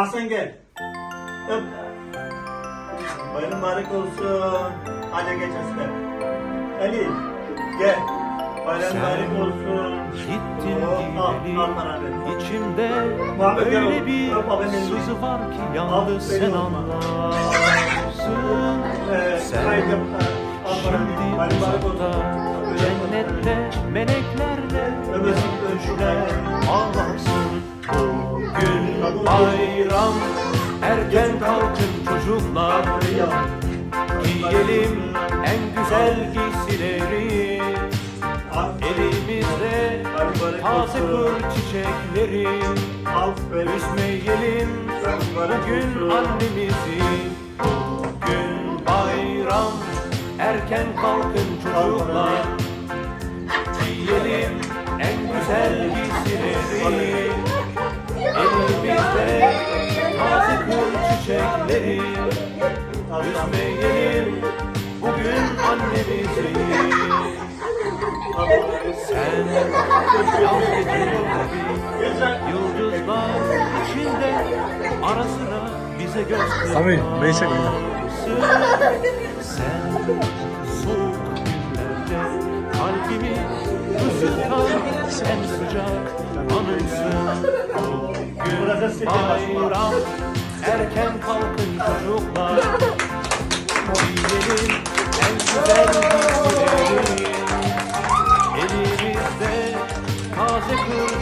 Hasan gel. Öp. Bayram mübarek olsun. Hadi geç asker. Ali gel. Bayram mübarek olsun. Gittin Oh, al, gideli al paranı. içimde öyle bir sızı var ki Al, yalnız sen anlarsın. Ee, Sen. Şimdi uzakta cennette meleklerle ağlarsın. Bugün bayram. Erken kalkın çocuklar Giyelim en güzel giysileri. Elimizde taze kır çiçekleri. Üzmeyelim bugün annemizi. Bugün bayram erken kalkın çocuklar. Giyelim en güzel giysileri çiçekleri Üzmeyelim bugün annemizi Sen geceleri Yıldızlar içinde ara sıra bize göz Sami, beni çek beni. Sen soğuk günlerde kalbimi ısıtan en sıcak anımsın Bayram erken kalkın çocuklar. Mobilerin en güzel günleri Elimizde taze kırk